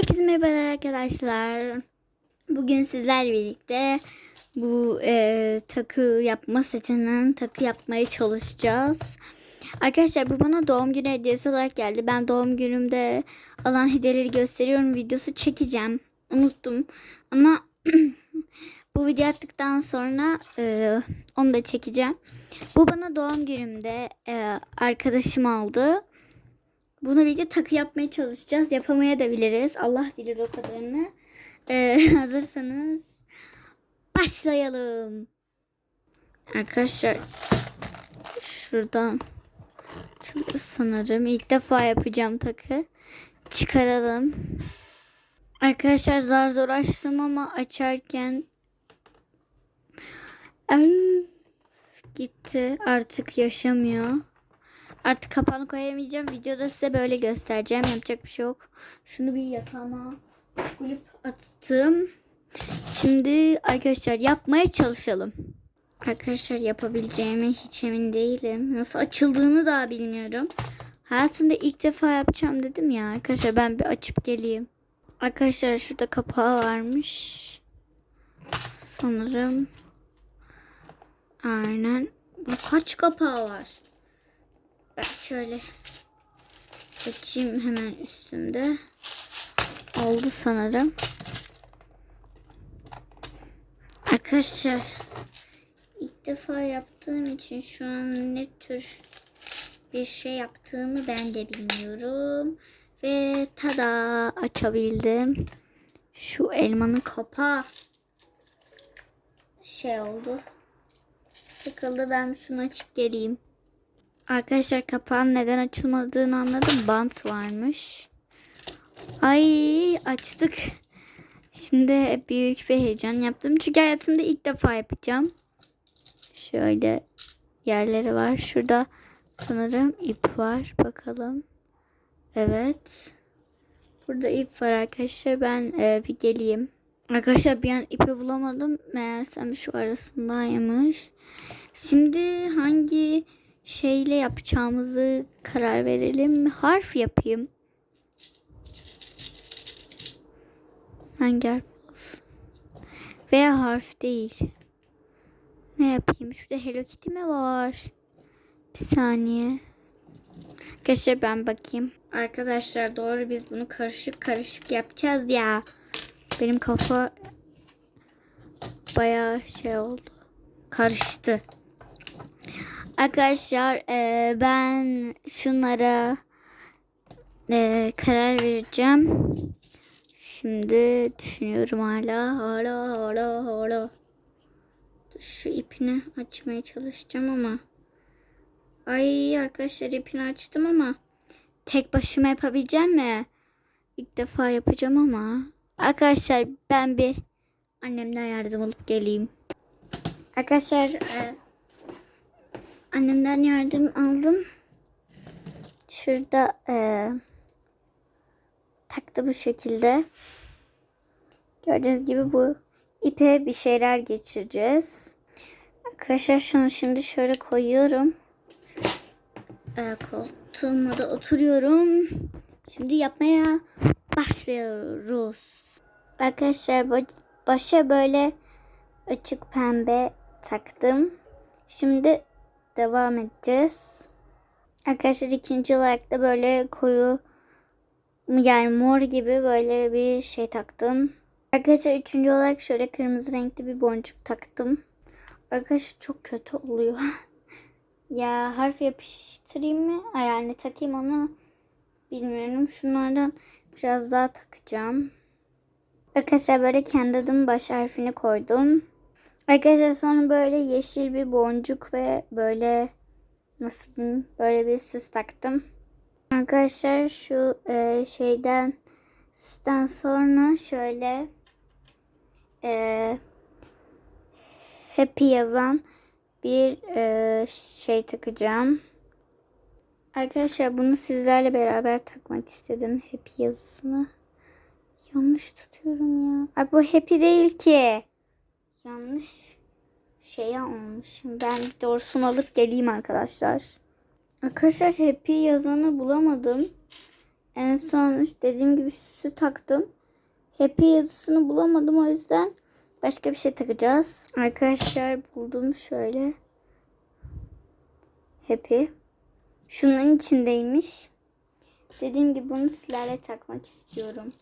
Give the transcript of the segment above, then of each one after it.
Herkese merhabalar arkadaşlar. Bugün sizlerle birlikte bu e, takı yapma setinden takı yapmaya çalışacağız. Arkadaşlar bu bana doğum günü hediyesi olarak geldi. Ben doğum günümde alan hediyeleri gösteriyorum. Videosu çekeceğim. Unuttum. Ama bu video attıktan sonra e, onu da çekeceğim. Bu bana doğum günümde e, arkadaşım aldı. Bunu birlikte takı yapmaya çalışacağız. Yapamaya da biliriz. Allah bilir o kadarını. Ee, hazırsanız başlayalım. Arkadaşlar şuradan sanırım. İlk defa yapacağım takı. Çıkaralım. Arkadaşlar zar zor açtım ama açarken gitti. Artık yaşamıyor. Artık kapağını koyamayacağım. Videoda size böyle göstereceğim. Yapacak bir şey yok. Şunu bir yatağıma kulüp attım. Şimdi arkadaşlar yapmaya çalışalım. Arkadaşlar yapabileceğime hiç emin değilim. Nasıl açıldığını daha bilmiyorum. Hayatımda ilk defa yapacağım dedim ya. Arkadaşlar ben bir açıp geleyim. Arkadaşlar şurada kapağı varmış. Sanırım. Aynen. Kaç kapağı var? Ben şöyle açayım hemen üstünde. Oldu sanırım. Arkadaşlar ilk defa yaptığım için şu an ne tür bir şey yaptığımı ben de bilmiyorum. Ve tada açabildim. Şu elmanın kapağı şey oldu. Takıldı ben şunu açıp geleyim. Arkadaşlar kapağın neden açılmadığını anladım. Bant varmış. Ay açtık. Şimdi büyük bir heyecan yaptım. Çünkü hayatımda ilk defa yapacağım. Şöyle yerleri var. Şurada sanırım ip var. Bakalım. Evet. Burada ip var arkadaşlar. Ben e, bir geleyim. Arkadaşlar bir an ipi bulamadım. Meğersem şu arasındaymış. Şimdi hangi şeyle yapacağımızı karar verelim. Harf yapayım. Hangi harf? Veya harf değil. Ne yapayım? Şurada Hello Kitty mi var? Bir saniye. Arkadaşlar ben bakayım. Arkadaşlar doğru biz bunu karışık karışık yapacağız ya. Benim kafa bayağı şey oldu. Karıştı. Arkadaşlar e, ben şunlara e, karar vereceğim. Şimdi düşünüyorum hala hala hala hala. Şu ipini açmaya çalışacağım ama. Ay arkadaşlar ipini açtım ama tek başıma yapabileceğim mi? İlk defa yapacağım ama. Arkadaşlar ben bir annemden yardım alıp geleyim. Arkadaşlar e, annemden yardım aldım. Şurada e, taktı bu şekilde. Gördüğünüz gibi bu ipe bir şeyler geçireceğiz. Arkadaşlar şunu şimdi şöyle koyuyorum. E, koltuğuma da oturuyorum. Şimdi yapmaya başlıyoruz. Arkadaşlar başa böyle açık pembe taktım. Şimdi devam edeceğiz. Arkadaşlar ikinci olarak da böyle koyu yani mor gibi böyle bir şey taktım. Arkadaşlar üçüncü olarak şöyle kırmızı renkli bir boncuk taktım. Arkadaşlar çok kötü oluyor. ya harf yapıştırayım mı? Yani takayım onu bilmiyorum. Şunlardan biraz daha takacağım. Arkadaşlar böyle kendi adım baş harfini koydum. Arkadaşlar sonra böyle yeşil bir boncuk ve böyle nasıl diyeyim böyle bir süs taktım. Arkadaşlar şu e, şeyden süsten sonra şöyle e, happy yazan bir e, şey takacağım. Arkadaşlar bunu sizlerle beraber takmak istedim. Happy yazısını. Yanlış tutuyorum ya. Ay bu happy değil ki. Yanlış şey almışım. Ben doğrusunu alıp geleyim arkadaşlar. Arkadaşlar happy yazanı bulamadım. En son dediğim gibi süsü taktım. Happy yazısını bulamadım o yüzden başka bir şey takacağız. Arkadaşlar buldum şöyle. Happy. Şunun içindeymiş. Dediğim gibi bunu sizlerle takmak istiyorum.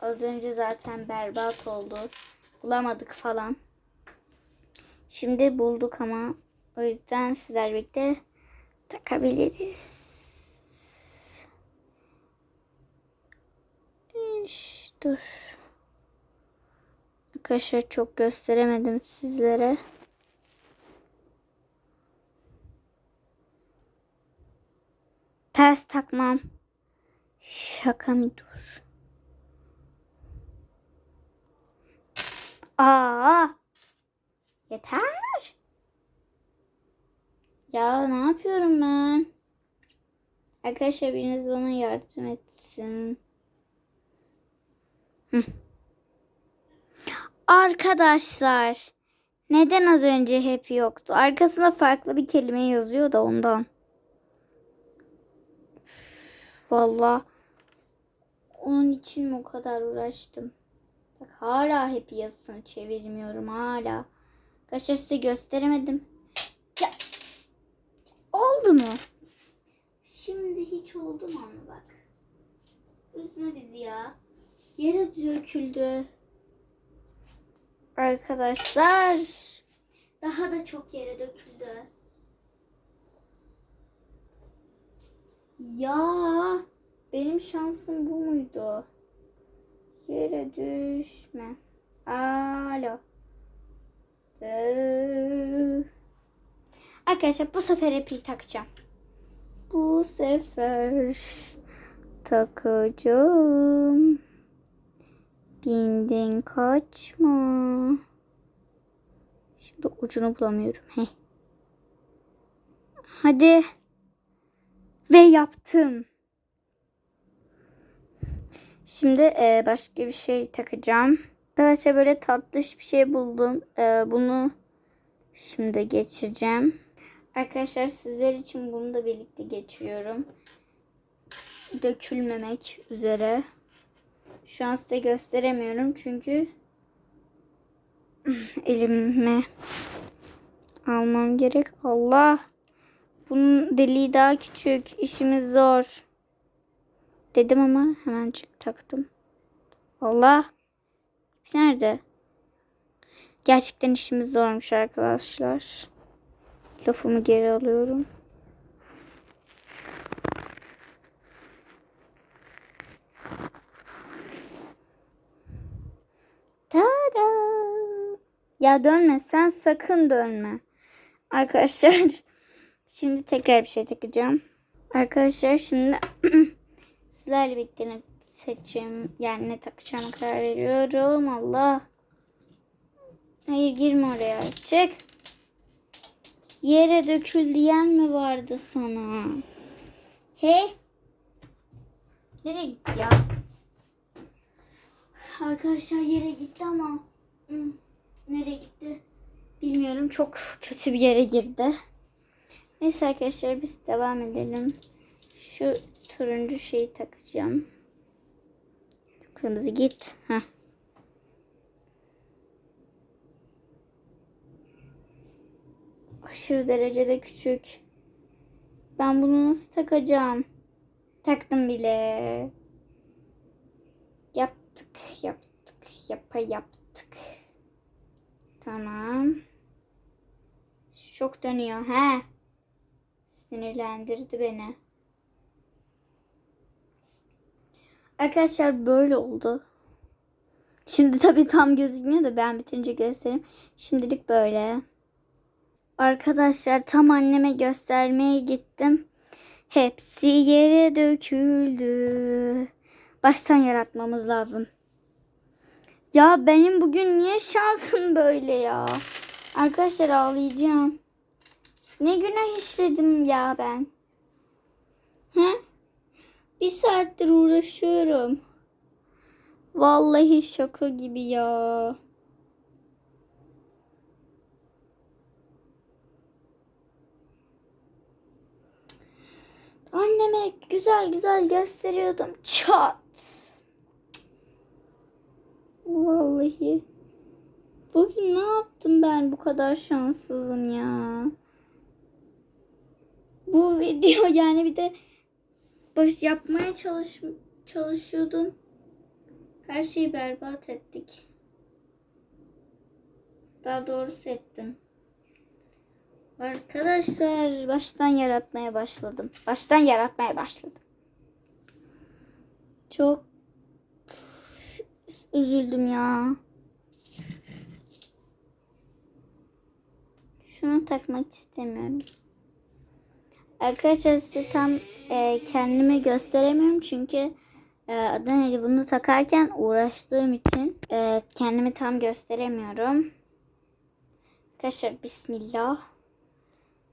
Az önce zaten berbat oldu. Bulamadık falan. Şimdi bulduk ama o yüzden sizlerle birlikte takabiliriz. Dur. Arkadaşlar çok gösteremedim sizlere. Ters takmam. Şaka mı dur. Aa! Yeter. Ya ne yapıyorum ben? Arkadaşlar biriniz bana yardım etsin. Arkadaşlar neden az önce hep yoktu? Arkasında farklı bir kelime yazıyor da ondan. Vallahi onun için mi o kadar uğraştım? Bak hala hep yazısını çevirmiyorum hala. Arkadaşlar size gösteremedim. Ya oldu mu? Şimdi hiç oldu mu ama bak. Üzme bizi ya. Yere döküldü. Arkadaşlar daha da çok yere döküldü. Ya benim şansım bu muydu? Yere düşme. Alo. Dı. Arkadaşlar bu sefer ipi takacağım. Bu sefer takacağım. Bindin kaçma. Şimdi ucunu bulamıyorum. Heh. Hadi. Ve yaptım. Şimdi e, başka bir şey takacağım. Arkadaşlar böyle tatlış bir şey buldum. E, bunu şimdi geçireceğim. Arkadaşlar sizler için bunu da birlikte geçiriyorum. Dökülmemek üzere. Şu an size gösteremiyorum çünkü elime almam gerek. Allah. Bunun deliği daha küçük. İşimiz zor. Dedim ama hemen taktım. Allah. Nerede? Gerçekten işimiz zormuş arkadaşlar. Lafımı geri alıyorum. Tada! Ya dönme sen sakın dönme. Arkadaşlar şimdi tekrar bir şey takacağım. Arkadaşlar şimdi sizlerle birlikte ne seçeyim yani ne takacağımı karar veriyorum. Allah. Hayır girme oraya. Çık. Yere dökül diyen mi vardı sana? He? Nereye gitti ya? Arkadaşlar yere gitti ama hmm, nereye gitti bilmiyorum. Çok kötü bir yere girdi. Neyse arkadaşlar biz devam edelim. Şu turuncu şeyi takacağım. Kırmızı git. Heh. Aşırı derecede küçük. Ben bunu nasıl takacağım? Taktım bile. Yaptık, yaptık, yapa yaptık. Tamam. Çok dönüyor. He. Sinirlendirdi beni. Arkadaşlar böyle oldu. Şimdi tabii tam gözükmüyor da ben bitince göstereyim. Şimdilik böyle. Arkadaşlar tam anneme göstermeye gittim. Hepsi yere döküldü. Baştan yaratmamız lazım. Ya benim bugün niye şansım böyle ya? Arkadaşlar ağlayacağım. Ne günah işledim ya ben. He? Bir saattir uğraşıyorum. Vallahi şaka gibi ya. Anneme güzel güzel gösteriyordum. Çat. Vallahi. Bugün ne yaptım ben bu kadar şanssızım ya. Bu video yani bir de baş yapmaya çalış çalışıyordum. Her şeyi berbat ettik. Daha doğrusu ettim. Arkadaşlar baştan yaratmaya başladım. Baştan yaratmaya başladım. Çok üzüldüm ya. Şunu takmak istemiyorum. Arkadaşlar size tam e, kendimi gösteremiyorum çünkü e, adı bunu takarken uğraştığım için e, kendimi tam gösteremiyorum. Arkadaşlar bismillah.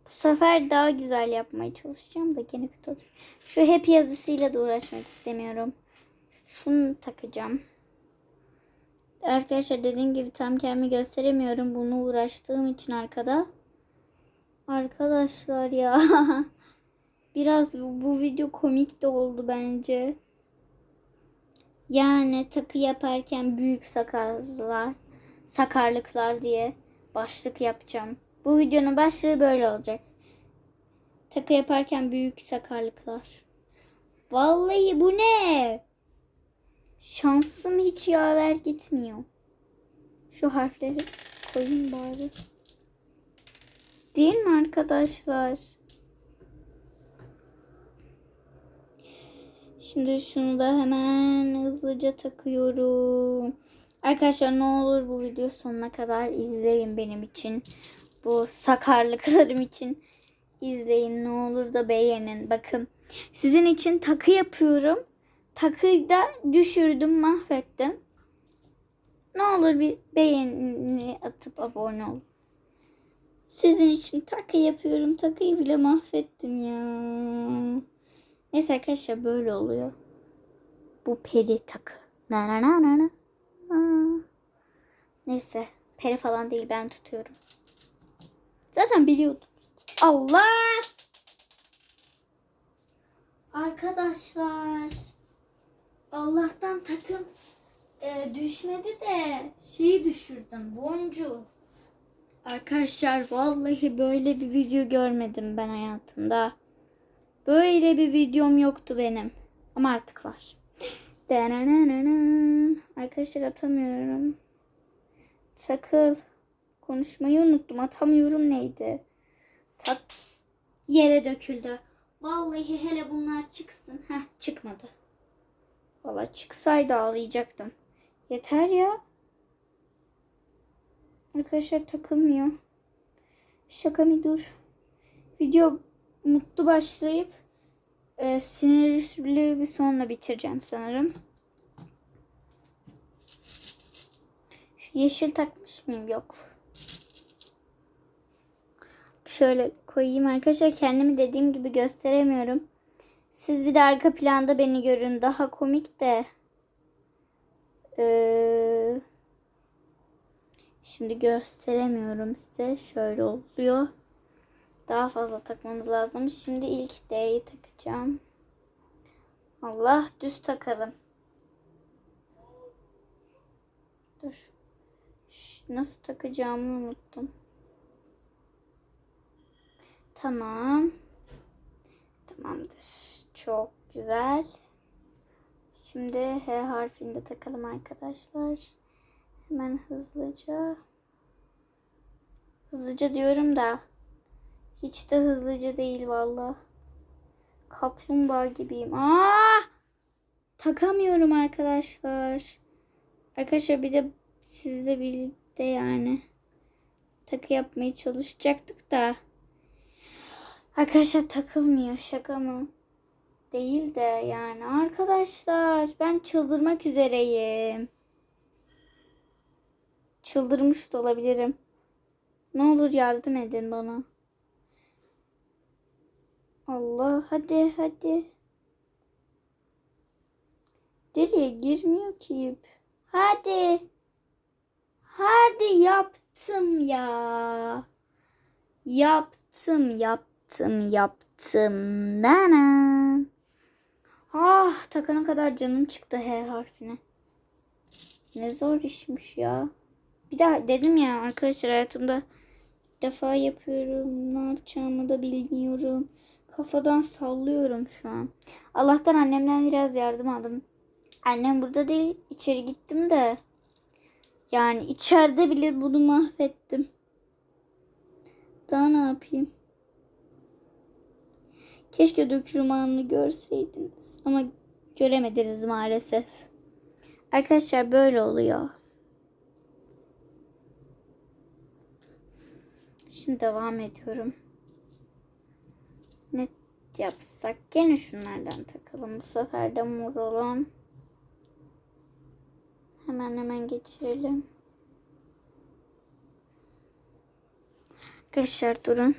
Bu sefer daha güzel yapmaya çalışacağım da gene kötü olacak. Şu hep yazısıyla da uğraşmak istemiyorum. Şunu takacağım. Arkadaşlar dediğim gibi tam kendimi gösteremiyorum. Bunu uğraştığım için arkada. Arkadaşlar ya. Biraz bu, bu video komik de oldu bence. Yani takı yaparken büyük sakarlıklar, sakarlıklar diye başlık yapacağım. Bu videonun başlığı böyle olacak. Takı yaparken büyük sakarlıklar. Vallahi bu ne? Şansım hiç yaver gitmiyor. Şu harfleri koyayım bari. Değil mi arkadaşlar? Şimdi şunu da hemen hızlıca takıyorum. Arkadaşlar ne olur bu video sonuna kadar izleyin benim için. Bu sakarlıklarım için izleyin. Ne olur da beğenin. Bakın sizin için takı yapıyorum. Takıyı da düşürdüm mahvettim. Ne olur bir beğeni atıp abone olun. Sizin için takı yapıyorum. Takıyı bile mahvettim ya. Neyse arkadaşlar böyle oluyor. Bu peri takı. Na na na na na. Neyse. Peri falan değil ben tutuyorum. Zaten biliyordum. Allah! Arkadaşlar. Allah'tan takım e, düşmedi de şeyi düşürdüm. Boncuğu. Arkadaşlar vallahi böyle bir video görmedim ben hayatımda. Böyle bir videom yoktu benim. Ama artık var. Arkadaşlar atamıyorum. Sakıl. Konuşmayı unuttum. Atamıyorum neydi? Tak yere döküldü. Vallahi hele bunlar çıksın. Heh çıkmadı. Valla çıksaydı ağlayacaktım. Yeter ya. Arkadaşlar takılmıyor. Şaka mı dur. Video mutlu başlayıp e, sinirli bir sonla bitireceğim sanırım. Şu yeşil takmış mıyım? Yok. Şöyle koyayım arkadaşlar. Kendimi dediğim gibi gösteremiyorum. Siz bir de arka planda beni görün. Daha komik de. Ee, şimdi gösteremiyorum size. Şöyle oluyor. Daha fazla takmamız lazım. Şimdi ilk D'yi takacağım. Allah düz takalım. Dur. Nasıl takacağımı unuttum. Tamam. Tamamdır. Çok güzel. Şimdi H harfini de takalım arkadaşlar. Hemen hızlıca. Hızlıca diyorum da hiç de hızlıca değil valla. Kaplumbağa gibiyim. Aa! Takamıyorum arkadaşlar. Arkadaşlar bir de sizle birlikte yani takı yapmaya çalışacaktık da arkadaşlar takılmıyor şaka mı? Değil de yani arkadaşlar ben çıldırmak üzereyim. Çıldırmış da olabilirim. Ne olur yardım edin bana. Allah hadi hadi. Deliye girmiyor ki ip. Hadi. Hadi yaptım ya. Yaptım yaptım. yaptım. Nana. Ah takana kadar canım çıktı H harfine. Ne zor işmiş ya. Bir daha dedim ya arkadaşlar hayatımda defa yapıyorum. Ne yapacağımı da bilmiyorum. Kafadan sallıyorum şu an. Allah'tan annemden biraz yardım aldım. Annem burada değil. içeri gittim de. Yani içeride bile bunu mahvettim. Daha ne yapayım? Keşke dökülüm anını görseydiniz. Ama göremediniz maalesef. Arkadaşlar böyle oluyor. Şimdi devam ediyorum. Yapsak? Gene şunlardan takalım. Bu sefer de mor olan. Hemen hemen geçirelim. Arkadaşlar durun.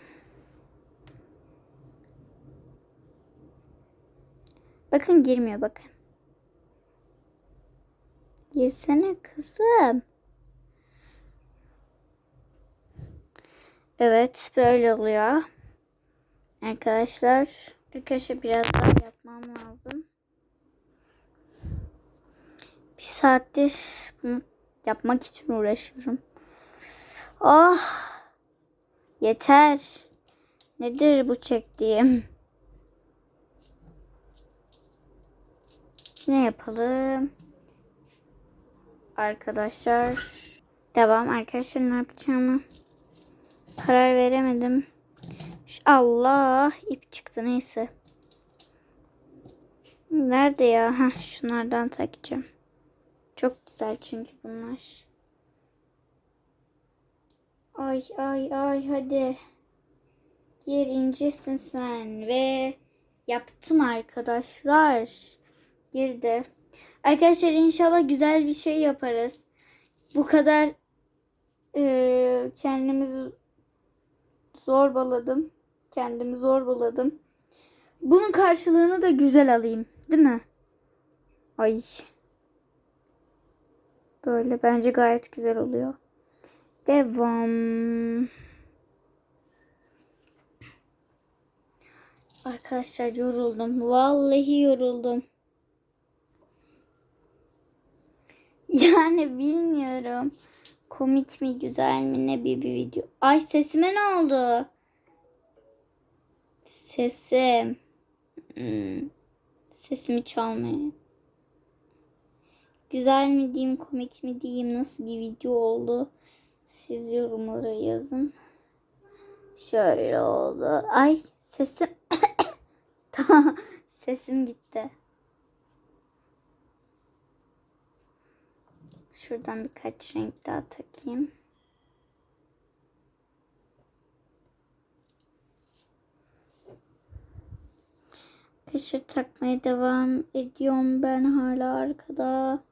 Bakın girmiyor bakın. Girsene kızım. Evet böyle oluyor. Arkadaşlar. Arkadaşlar biraz daha yapmam lazım. Bir saattir bunu yapmak için uğraşıyorum. Oh. Yeter. Nedir bu çektiğim? Ne yapalım? Arkadaşlar. Devam arkadaşlar ne yapacağımı karar veremedim. Allah ip çıktı neyse. Nerede ya? Heh, şunlardan takacağım. Çok güzel çünkü bunlar. Ay ay ay hadi. Gir incesin sen ve yaptım arkadaşlar. Girdi. Arkadaşlar inşallah güzel bir şey yaparız. Bu kadar e, kendimizi zorbaladım. Kendimi zorbaladım. Bunun karşılığını da güzel alayım. Değil mi? Ay. Böyle bence gayet güzel oluyor. Devam. Arkadaşlar yoruldum. Vallahi yoruldum. Yani bilmiyorum. Komik mi güzel mi ne bir, bir video. Ay sesime ne oldu? Sesim. Hmm. Sesimi çalmaya. Güzel mi diyeyim komik mi diyeyim nasıl bir video oldu? Siz yorumlara yazın. Şöyle oldu. Ay sesim. tamam sesim gitti. Şuradan birkaç renk daha takayım. Arkadaşlar takmaya devam ediyorum ben hala arkada.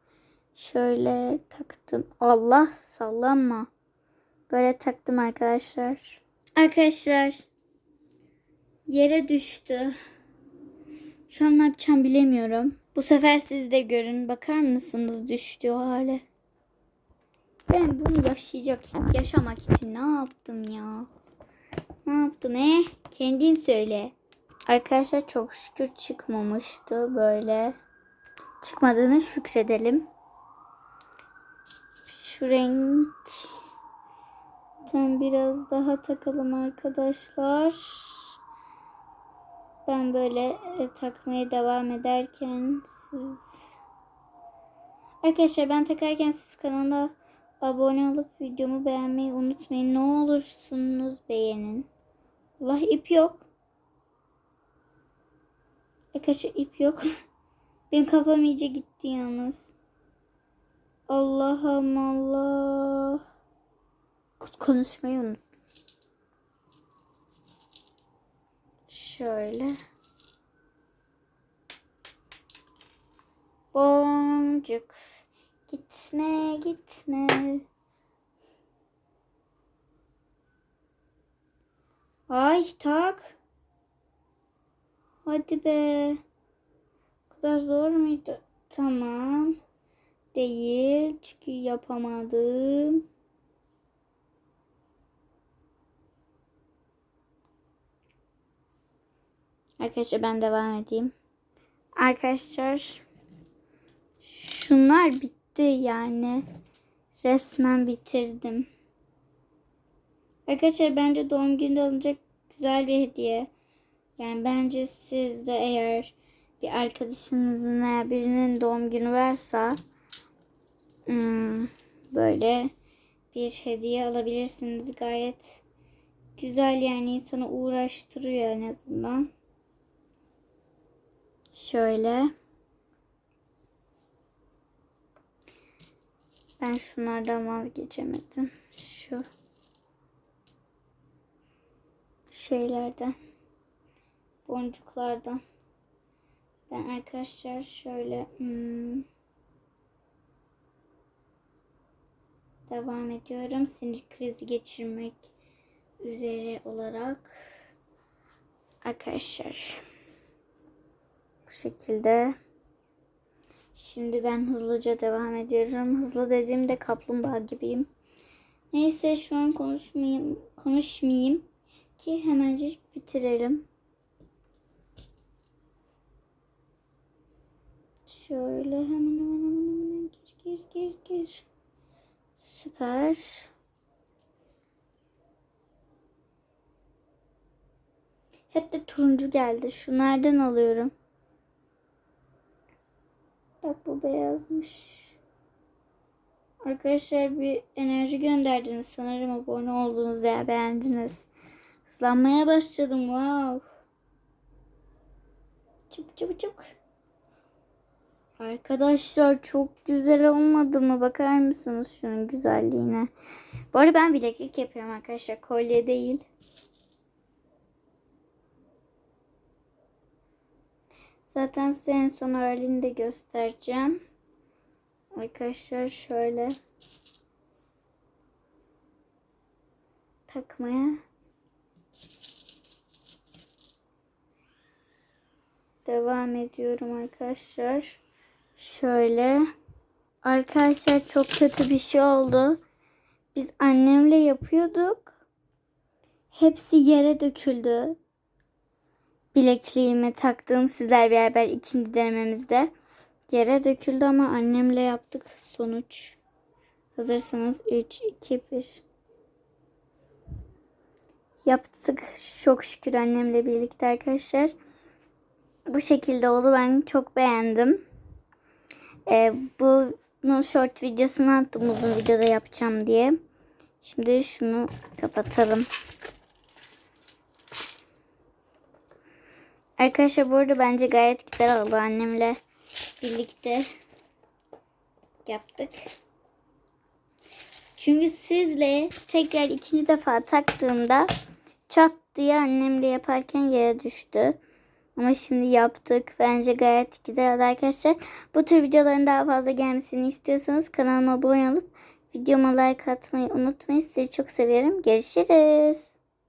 Şöyle taktım. Allah sallanma. Böyle taktım arkadaşlar. Arkadaşlar yere düştü. Şu an ne yapacağım bilemiyorum. Bu sefer siz de görün. Bakar mısınız düştüğü hale? Ben bunu yaşayacak, yaşamak için ne yaptım ya? Ne yaptım eh? Kendin söyle. Arkadaşlar çok şükür çıkmamıştı böyle. Çıkmadığını şükredelim. Şu renkten biraz daha takalım arkadaşlar. Ben böyle e, takmaya devam ederken siz Arkadaşlar ben takarken siz kanala abone olup videomu beğenmeyi unutmayın. Ne olursunuz beğenin. Allah ip yok. Arkadaşlar ip yok. Benim kafam iyice gitti yalnız. Allah'ım Allah. Konuşmayı unut. Şöyle. Boncuk. Gitme gitme. Ay tak. Hadi be. O kadar zor muydu? Tamam. Değil. Çünkü yapamadım. Arkadaşlar ben devam edeyim. Arkadaşlar şunlar bitti yani. Resmen bitirdim. Arkadaşlar bence doğum gününde alınacak güzel bir hediye. Yani bence siz de eğer bir arkadaşınızın veya birinin doğum günü varsa hmm, böyle bir hediye alabilirsiniz. Gayet güzel yani insanı uğraştırıyor en azından. Şöyle. Ben şunlardan vazgeçemedim. Şu şeylerden. Boncuklardan. Ben arkadaşlar şöyle hmm, devam ediyorum. Sinir krizi geçirmek üzere olarak arkadaşlar bu şekilde şimdi ben hızlıca devam ediyorum. Hızlı dediğimde kaplumbağa gibiyim. Neyse şu an konuşmayayım konuşmayayım ki hemencik bitirelim. Şöyle hemen hemen hemen hemen gir gir gir gir. Süper. Hep de turuncu geldi. Şu nereden alıyorum? Bak bu beyazmış. Arkadaşlar bir enerji gönderdiniz sanırım abone oldunuz veya beğendiniz. Hızlanmaya başladım wow. Çabuk çabuk çabuk. Arkadaşlar çok güzel olmadı mı? Bakar mısınız şunun güzelliğine? Bu arada ben bileklik yapıyorum arkadaşlar. Kolye değil. Zaten size en son halini de göstereceğim. Arkadaşlar şöyle takmaya devam ediyorum arkadaşlar. Şöyle. Arkadaşlar çok kötü bir şey oldu. Biz annemle yapıyorduk. Hepsi yere döküldü. Bilekliğime taktığım sizler beraber ikinci denememizde yere döküldü ama annemle yaptık sonuç. Hazırsanız 3, 2, 1. Yaptık çok şükür annemle birlikte arkadaşlar. Bu şekilde oldu. Ben çok beğendim. Ee, bunu short videosunu attım uzun videoda yapacağım diye. Şimdi şunu kapatalım. Arkadaşlar bu arada bence gayet güzel oldu annemle birlikte yaptık. Çünkü sizle tekrar ikinci defa taktığımda çat diye annemle yaparken yere düştü. Ama şimdi yaptık. Bence gayet güzel arkadaşlar. Bu tür videoların daha fazla gelmesini istiyorsanız kanalıma abone olup videoma like atmayı unutmayın. Sizleri çok seviyorum. Görüşürüz.